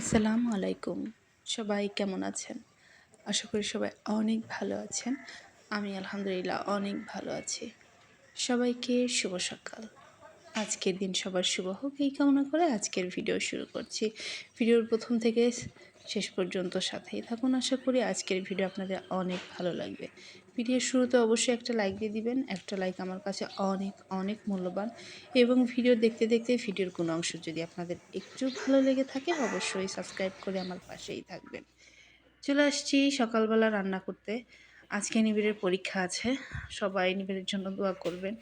আসসালামু আলাইকুম। সবাই কেমন আছেন? আশা করি সবাই অনেক ভালো আছেন। আমি আলহামদুলিল্লাহ অনেক ভালো আছি। সবাইকে শুভ সকাল। আজকের দিন সবার শুভ হোক, এই কামনা করে আজকের ভিডিও শুরু করছি। ভিডিওর প্রথম থেকে শেষ পর্যন্ত সাথেই থাকুন। আশা করি আজকের ভিডিও আপনাদের অনেক ভালো লাগবে। ভিডিওর শুরুতে অবশ্যই একটা লাইক দিয়ে দিবেন। একটা লাইক আমার কাছে অনেক অনেক মূল্যবান। এবং ভিডিও দেখতে দেখতে ভিডিওর কোনো অংশ যদি আপনাদের একটু ভালো লেগে থাকে, অবশ্যই সাবস্ক্রাইব করে আমার পাশেই থাকবেন। চলে আসছি সকালবেলা রান্না করতে। আজকে নিবিড়ের পরীক্ষা আছে। সবাই নিবিড়ের জন্য দোয়া করবেন।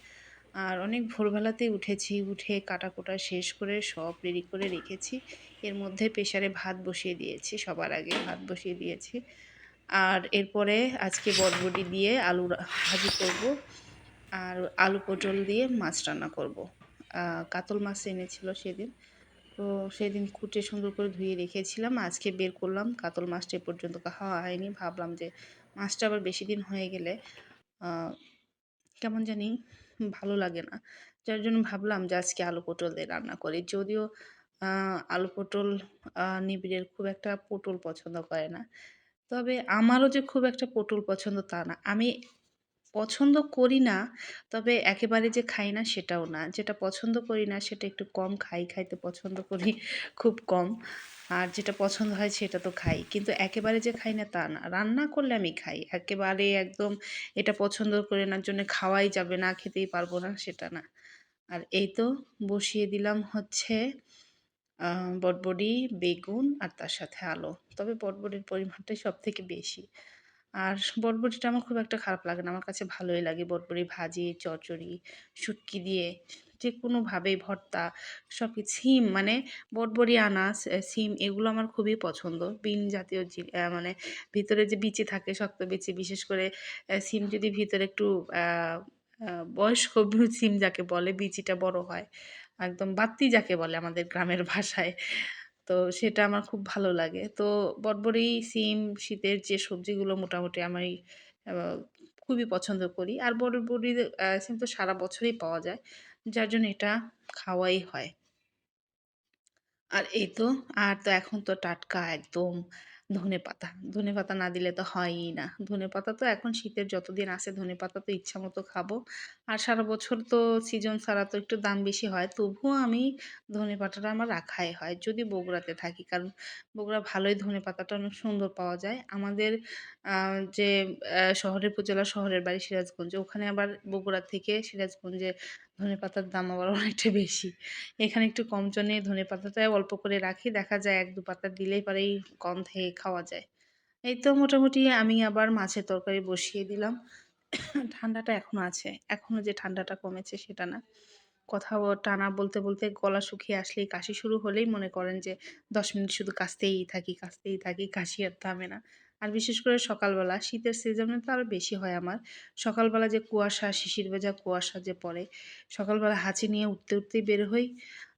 আর অনেক ভোরবেলাতেই উঠেছি, উঠে কাটা কোটা শেষ করে সব রেডি করে রেখেছি। এর মধ্যে প্রেশারে ভাত বসিয়ে দিয়েছি, সবার আগে ভাত বসিয়ে দিয়েছি। আর এরপরে আজকে বটবটি দিয়ে আলু ভাজি করব আর আলু পটল দিয়ে মাছ রান্না করব। কাতল মাছ এনেছিল সেদিন। তো সেদিন কুটে সুন্দর করে ধুয়ে রেখেছিলাম। আজকে বের করলাম, কাতল মাছটা এ পর্যন্ত খাওয়া হয়নি। ভাবলাম যে মাছটা আবার বেশি দিন হয়ে গেলে কেমন জানি ভালো লাগে না। যার জন্য ভাবলাম যে আজকে আলু পটল দিয়ে রান্না করি। যদিও আলু পটল নিবিড়ের খুব একটা পটল পছন্দ করে না। তবে আমারও যে খুব একটা পটল পছন্দ তা না। আমি পছন্দ করি না, তবে একেবারে যে খাই না সেটাও না। যেটা পছন্দ করি না সেটা একটু কম খাই, খাইতে পছন্দ করি খুব কম। আর যেটা পছন্দ হয় সেটা তো খাই। কিন্তু একেবারে যে খাই না তা না। রান্না করলে আমি খাই। একেবারে একদম এটা পছন্দ করে না, জন্য খাওয়াই যাবে না, খেতেই পারব না সেটা না। আর এই তো বসিয়ে দিলাম হচ্ছে বটবডি, বেগুন আর তার সাথে আলো। তবে বটবডির পরিমাণটাই সব থেকে বেশি। আর বটবটিটা আমার খুব একটা খারাপ লাগে না। আমার কাছে ভালোই লাগে বটবটি ভাজি, চচ্চড়ি, শুটকি দিয়ে যে কোনোভাবেই ভর্তা সব সিম মানে বটবড়ি আনাস সিম এগুলো আমার খুবই পছন্দ। বিন জাতীয় মানে ভিতরে যে বিচি থাকে, শক্ত বিচি, বিশেষ করে সিম যদি ভিতরে একটু বয়স্ক সিম যাকে বলে, বিচিটা বড় হয়, একদম বাত্তি যাকে বলে আমাদের গ্রামের ভাষায়। তো সেটা আমার খুব ভালো লাগে। তো বরবরই সিম, শীতের যে সবজিগুলো মোটামুটি আমি খুবই পছন্দ করি। আর বটবটি সিম তো সারা বছরই পাওয়া যায়, যার জন্য এটা খাওয়াই হয়। আর এই তো, আর তো এখন তো টাটকা একদম ধনে পাতা। ধনে পাতা না দিলে তো হয়ই না। ধনে পাতা তো এখন শীতের যতদিন আসে ধনে পাতা তো ইচ্ছা মতো খাব। আর সারা বছর তো সিজন ছাড়া তো একটু দাম বেশি হয়। তবুও আমি ধনে পাতাটা আমার রাখাই হয়, যদি বগুড়াতে থাকি। কারণ বগুড়া ভালোই ধনে পাতাটা অনেক সুন্দর পাওয়া যায়। আমাদের যে শহরের উপজেলা শহরের বাড়ি সিরাজগঞ্জে, ওখানে আবার বগুড়া থেকে সিরাজগঞ্জে ধনে পাতার দাম আবার অনেকটা বেশি। এখানে একটু কম জনে ধনে পাতাটাই অল্প করে রাখি, দেখা যায় এক দু পাতা দিলেই পরেই গন্ধে খাওয়া যায়। এই তো মোটামুটি আমি আবার মাছের তরকারি বসিয়ে দিলাম। ঠান্ডাটা এখনও আছে এখনও যে ঠান্ডাটা কমেছে সেটা না। কথা টানা বলতে বলতে গলা শুকিয়ে আসলেই কাশি শুরু হলেই মনে করেন যে দশ মিনিট শুধু কাশতেই থাকি কাশতেই থাকি, কাশি আর থামে না। আর বিশেষ করে সকালবেলা, শীতের সিজনে তো আরও বেশি হয় আমার। সকালবেলা যে কুয়াশা, শিশির ভেজা কুয়াশা যে পড়ে, সকালবেলা হাঁচি নিয়ে উঠতে উঠতেই বের হই।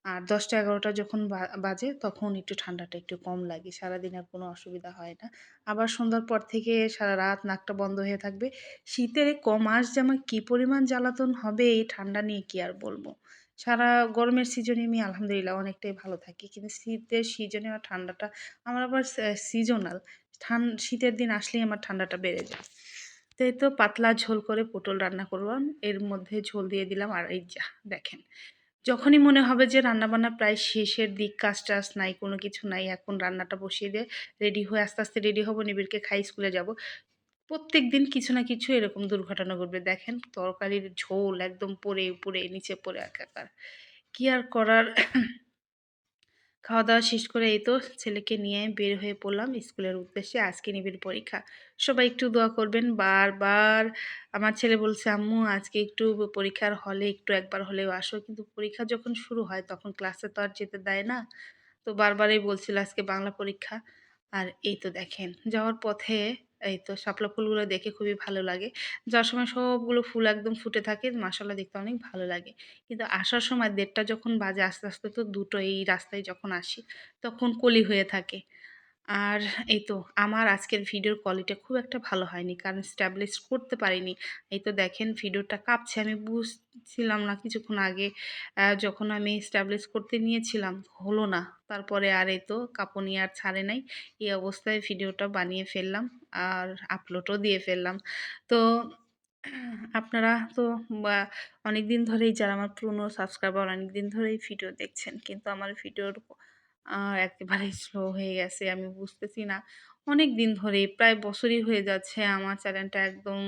আর দশটা এগারোটা যখন বাজে তখন একটু ঠান্ডাটা একটু কম লাগে, সারাদিন আর কোনো অসুবিধা হয় না। আবার সন্ধ্যার পর থেকে সারা রাত নাকটা বন্ধ হয়ে থাকবে। শীতের ক মাস যে আমার কী পরিমাণ জ্বালাতন হবে, এই ঠান্ডা নিয়ে কি আর বলব? সারা গরমের সিজনে আমি আলহামদুলিল্লাহ অনেকটাই ভালো থাকি। কিন্তু শীতের সিজনে আমার ঠান্ডাটা, আমার আবার সিজনাল ঠান, শীতের দিন আসলেই আমার ঠান্ডাটা বেড়ে যায়। তো এই তো পাতলা ঝোল করে পটল রান্না করলাম, এর মধ্যে ঝোল দিয়ে দিলাম আর এই যা, দেখেন। যখনই মনে হবে যে রান্নাবান্না প্রায় শেষের দিক, কাজ টাজ নাই, কোনো কিছু নাই, এখন রান্নাটা বসিয়ে দিয়ে রেডি হয়ে আস্তে আস্তে রেডি হব, নিবিড়কে খাই, স্কুলে যাব। প্রত্যেক দিন কিছু না কিছু এরকম দুর্ঘটনা ঘটবে। দেখেন তরকারির ঝোল একদম পরে উপরে নিচে পড়ে একাকার। কি আর করার? খাওয়া দাওয়া শেষ করে এই তো ছেলেকে নিয়ে বের হয়ে পড়লাম স্কুলের উদ্দেশ্যে আজকে নিবিড় পরীক্ষা। সবাই একটু দোয়া করবেন। বারবার আমার ছেলে বলছে, আম্মু, আজকে একটু পরীক্ষার হলে একটু একবার হলেও আসো। কিন্তু পরীক্ষা যখন শুরু হয় তখন ক্লাসে তো আর যেতে দেয় না। তো বারবারই বলছিল আজকে বাংলা পরীক্ষা। আর এই তো দেখেন, যাওয়ার পথে এই তো শাপলা ফুলগুলো দেখে খুবই ভালো লাগে। যার সময় সবগুলো ফুল একদম ফুটে থাকে মাসাল্লাহ দেখতে অনেক ভালো লাগে। কিন্তু আসার সময় দেড়টা যখন বাজে আস্তে আস্তে তো দুটো এই রাস্তায় যখন আসি, তখন কলি হয়ে থাকে। আর এই তো আমার আজকের ভিডিওর কোয়ালিটি খুব একটা ভালো হয়নি, কারণ স্ট্যাবলিশ করতে পারিনি। এই তো দেখেন ভিডিওটা কাঁপছে, আমি বুঝছিলাম না কিছুক্ষণ আগে যখন আমি স্ট্যাবলিশ করতে নিয়েছিলাম, হলো না। তারপরে আর এই তো কাঁপুনি আর ছাড়ে নাই। এই অবস্থায় ভিডিওটা বানিয়ে ফেললাম আর আপলোডও দিয়ে ফেললাম। তো, আপনারা তো অনেক দিন ধরেই যারা আমার পুরনো সাবস্ক্রাইবার অনেক দিন ধরেই ভিডিও দেখছেন, কিন্তু আমার ভিডিওর একেবারেই স্লো হয়ে গেছে, আমি বুঝতেছি না। অনেক দিন ধরে প্রায় বছরই হয়ে যাচ্ছে, আমার চ্যানেলটা একদম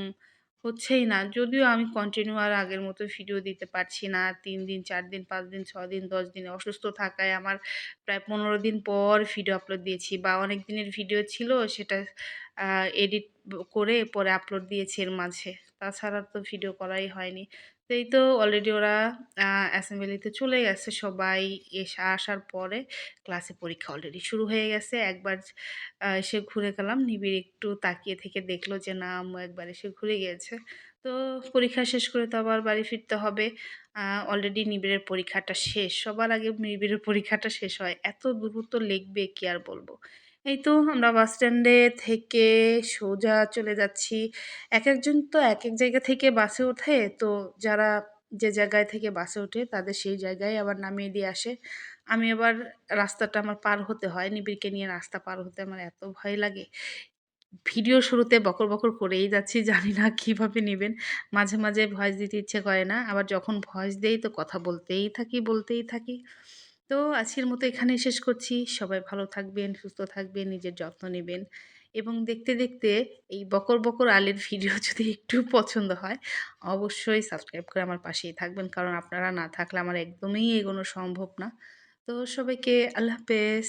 হচ্ছেই না। যদিও আমি কন্টিনিউ আর আগের মতো ভিডিও দিতে পারছি না। তিন দিন, চার দিন, পাঁচ দিন, ছ দিন, দশ দিন অসুস্থ থাকায় আমার প্রায় পনেরো দিন পর ভিডিও আপলোড দিয়েছি বা অনেক দিনের ভিডিও ছিল, সেটা এডিট করে পরে আপলোড দিয়েছি এর মাঝে। তাছাড়া তো ভিডিও করাই হয়নি। এই তো অলরেডি ওরা অ্যাসেম্বলিতে চলে গেছে সবাই। এসে, আসার পরে ক্লাসে পরীক্ষা অলরেডি শুরু হয়ে গেছে। একবার এসে ঘুরে গেলাম। নিবিড় একটু তাকিয়ে থেকে দেখল যে, না, আম্মু একবার এসে ঘুরে গিয়েছে তো পরীক্ষা শেষ করে তো আবার বাড়ি ফিরতে হবে। অলরেডি নিবিড়ের পরীক্ষাটা শেষ। সবার আগে নিবিড়ের পরীক্ষাটা শেষ হয়। এত দ্রুত লিখবে কি আর বলব? এই তো আমরা বাস স্ট্যান্ডে থেকে সোজা চলে যাচ্ছি। এক একজন তো এক এক জায়গা থেকে বাসে ওঠে। তো যারা যে জায়গায় থেকে বাসে ওঠে, তাদের সেই জায়গায় আবার নামিয়ে দিয়ে আসে। আমি আবার রাস্তাটা আমার পার হতে হয়। নিবিড়কে নিয়ে রাস্তা পার হতে আমার এত ভয় লাগে। ভিডিও শুরুতে বকর বকর করেই যাচ্ছি, জানি না কীভাবে নেবেন। মাঝে মাঝে ভয়েস দিতে ইচ্ছে করে না। আবার যখন ভয়েস দেই তো কথা বলতেই থাকি বলতেই থাকি। তো আজকের মতো এখানে শেষ করছি। সবাই ভালো থাকবেন, সুস্থ থাকবেন, নিজের যত্ন নেবেন এবং দেখতে দেখতে এই বকর বকর আলের ভিডিও যদি একটু পছন্দ হয়, অবশ্যই সাবস্ক্রাইব করে আমার পাশেই থাকবেন। কারণ আপনারা না থাকলে আমার একদমই এগোনো সম্ভব না। তো সবাইকে আল্লাহ হাফেজ।